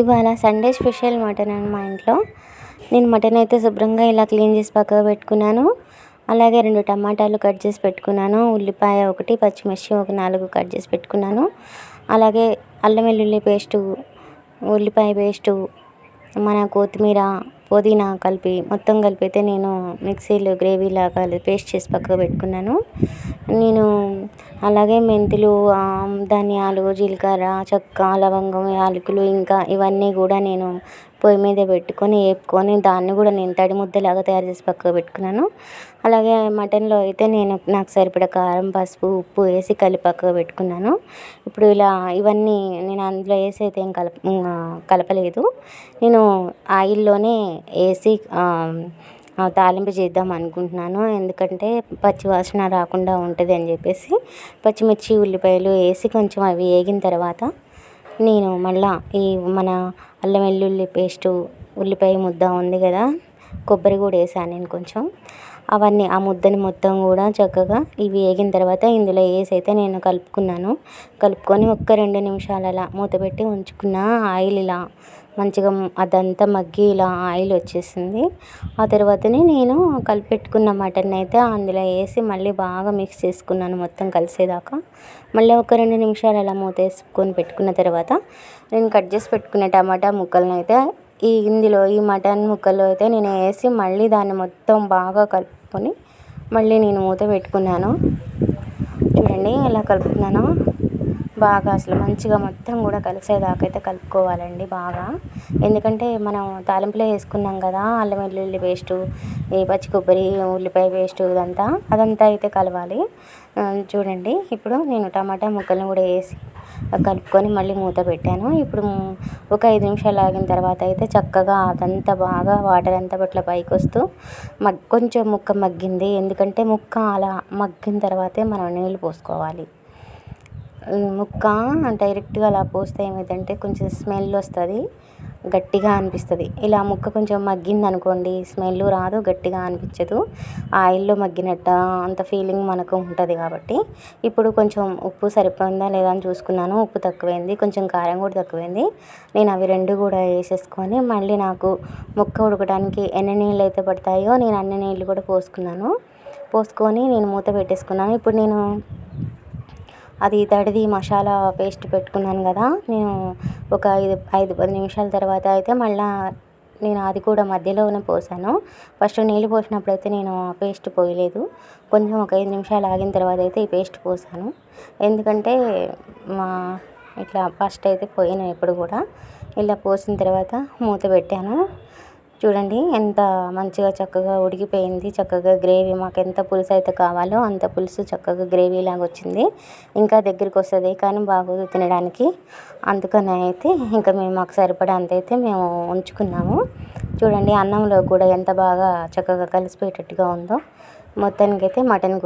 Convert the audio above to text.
ఇవాళ Sunday special mutton అని మా ఇంట్లో. నేను మటన్ అయితే శుభ్రంగా ఇలా క్లీన్ చేసి పక్కకు పెట్టుకున్నాను. అలాగే రెండు టమాటాలు కట్ చేసి పెట్టుకున్నాను. ఉల్లిపాయ ఒకటి పచ్చిమిర్చి ఒక నాలుగు కట్ చేసి పెట్టుకున్నాను. అలాగే అల్లం వెల్లుల్లి పేస్టు ఉల్లిపాయ పేస్టు మన కొత్తిమీర పుదీనా కలిపి మొత్తం కలిపి అయితే నేను మిక్సీలో గ్రేవీ లాగా పేస్ట్ చేసి పక్కకు పెట్టుకున్నాను. నేను అలాగే మెంతులు ధనియాలు జీలకర్ర చెక్క లవంగం యాలకులు ఇంకా ఇవన్నీ కూడా నేను పొయ్యి మీద పెట్టుకొని వేపుకొని దాన్ని కూడా నేను తడి ముద్దలాగా తయారు చేసి పక్కకు పెట్టుకున్నాను. అలాగే మటన్లో అయితే నేను నాకు సరిపడ కారం పసుపు ఉప్పు వేసి కలిపి పక్కకు పెట్టుకున్నాను. ఇప్పుడు ఇలా ఇవన్నీ నేను అందులో వేసి అయితే ఏం కలప కలపలేదు. నేను ఆయిల్లోనే వేసి తాలింపు చేద్దాం అనుకుంటున్నాను. ఎందుకంటే పచ్చి వాసన రాకుండా ఉంటుంది అని చెప్పేసి పచ్చిమిర్చి ఉల్లిపాయలు వేసి కొంచెం అవి వేగిన తర్వాత నేను మళ్ళీ ఈ మన అల్లం వెల్లుల్లి పేస్టు ఉల్లిపాయ ముద్ద ఉంది కదా కొబ్బరి కూడా వేసాను నేను కొంచెం. అవన్నీ ఆ ముద్దని మొత్తం కూడా చక్కగా ఇవి వేగిన తర్వాత ఇందులో వేసి అయితే నేను కలుపుకున్నాను. కలుపుకొని ఒక్క రెండు నిమిషాలు అలా మూత పెట్టి ఉంచుకున్న ఆయిల్ ఇలా మంచిగా అదంతా మగ్గి ఇలా ఆయిల్ వచ్చేసింది. ఆ తర్వాతనే నేను కలిపెట్టుకున్న మటన్ అయితే అందులో వేసి మళ్ళీ బాగా మిక్స్ చేసుకున్నాను మొత్తం కలిసేదాకా. మళ్ళీ ఒక రెండు నిమిషాలు అలా మూత వేసుకొని పెట్టుకున్న తర్వాత నేను కట్ చేసి పెట్టుకున్న టమాటా ముక్కలను అయితే ఈ ఇందులో ఈ మటన్ ముక్కలు అయితే నేను వేసి మళ్ళీ దాన్ని మొత్తం బాగా కలుపుకొని మళ్ళీ నేను మూత పెట్టుకున్నాను. చూడండి ఎలా కలుపుతున్నాను. బాగా అసలు మంచిగా మొత్తం కూడా కలిసేదాకా అయితే కలుపుకోవాలండి బాగా. ఎందుకంటే మనం తాలింపులో వేసుకున్నాం కదా అల్లం వెల్లుల్లి పేస్టు ఈ పచ్చి కొబ్బరి ఉల్లిపాయ పేస్టు ఇదంతా అదంతా అయితే కలవాలి. చూడండి ఇప్పుడు నేను టమాటా ముక్కలను కూడా వేసి కలుపుకొని మళ్ళీ మూత పెట్టాను. ఇప్పుడు ఒక ఐదు నిమిషాలు ఆగిన తర్వాత అయితే చక్కగా అదంతా బాగా వాటర్ అంతా పట్ల పైకి వస్తూ మగ్ కొంచెం ముక్క మగ్గింది. ఎందుకంటే ముక్క అలా మగ్గిన తర్వాతే మనం నీళ్ళు పోసుకోవాలి. ముక్క డైరెక్ట్గా అలా పోస్తే ఏమైందంటే కొంచెం స్మెల్ వస్తుంది గట్టిగా అనిపిస్తుంది. ఇలా ముక్క కొంచెం మగ్గింది అనుకోండి స్మెల్ రాదు గట్టిగా అనిపించదు. ఆయిల్లో మగ్గినట్టు అంత ఫీలింగ్ మనకు ఉంటుంది కాబట్టి. ఇప్పుడు కొంచెం ఉప్పు సరిపోయిందా లేదా అని చూసుకున్నాను ఉప్పు తక్కువైంది కొంచెం కారం కూడా తక్కువైంది. నేను అవి రెండు కూడా వేసేసుకొని మళ్ళీ నాకు ముక్క ఉడకడానికి ఎన్ని నీళ్ళు అయితే పడతాయో నేను అన్ని నీళ్ళు కూడా పోసుకున్నాను. పోసుకొని నేను మూత పెట్టేసుకున్నాను. ఇప్పుడు నేను అది తడిది మసాలా పేస్ట్ పెట్టుకున్నాను కదా నేను ఒక ఐదు ఐదు పది నిమిషాల తర్వాత అయితే మళ్ళీ నేను అది కూడా మధ్యలోనే పోసాను. ఫస్ట్ నీళ్ళు పోసినప్పుడు అయితే నేను పేస్ట్ పోయలేదు. కొంచెం ఒక ఐదు నిమిషాలు ఆగిన తర్వాత అయితే ఈ పేస్ట్ పోసాను. ఎందుకంటే మా ఇట్లా ఫస్ట్ అయితే పోయాను ఎప్పుడు కూడా. ఇలా పోసిన తర్వాత మూత పెట్టాను. చూడండి ఎంత మంచిగా చక్కగా ఉడికిపోయింది చక్కగా గ్రేవీ. మాకు ఎంత పులుసు అయితే కావాలో అంత పులుసు చక్కగా గ్రేవీ లాగా వచ్చింది. ఇంకా దగ్గరికి వస్తుంది కానీ బాగోదు తినడానికి. అందుకని అయితే ఇంకా మేము మాకు సరిపడా అంత అయితే మేము ఉంచుకున్నాము. చూడండి అన్నంలో కూడా ఎంత బాగా చక్కగా కలిసిపోయేటట్టుగా ఉందో. మొత్తానికి అయితే మటన్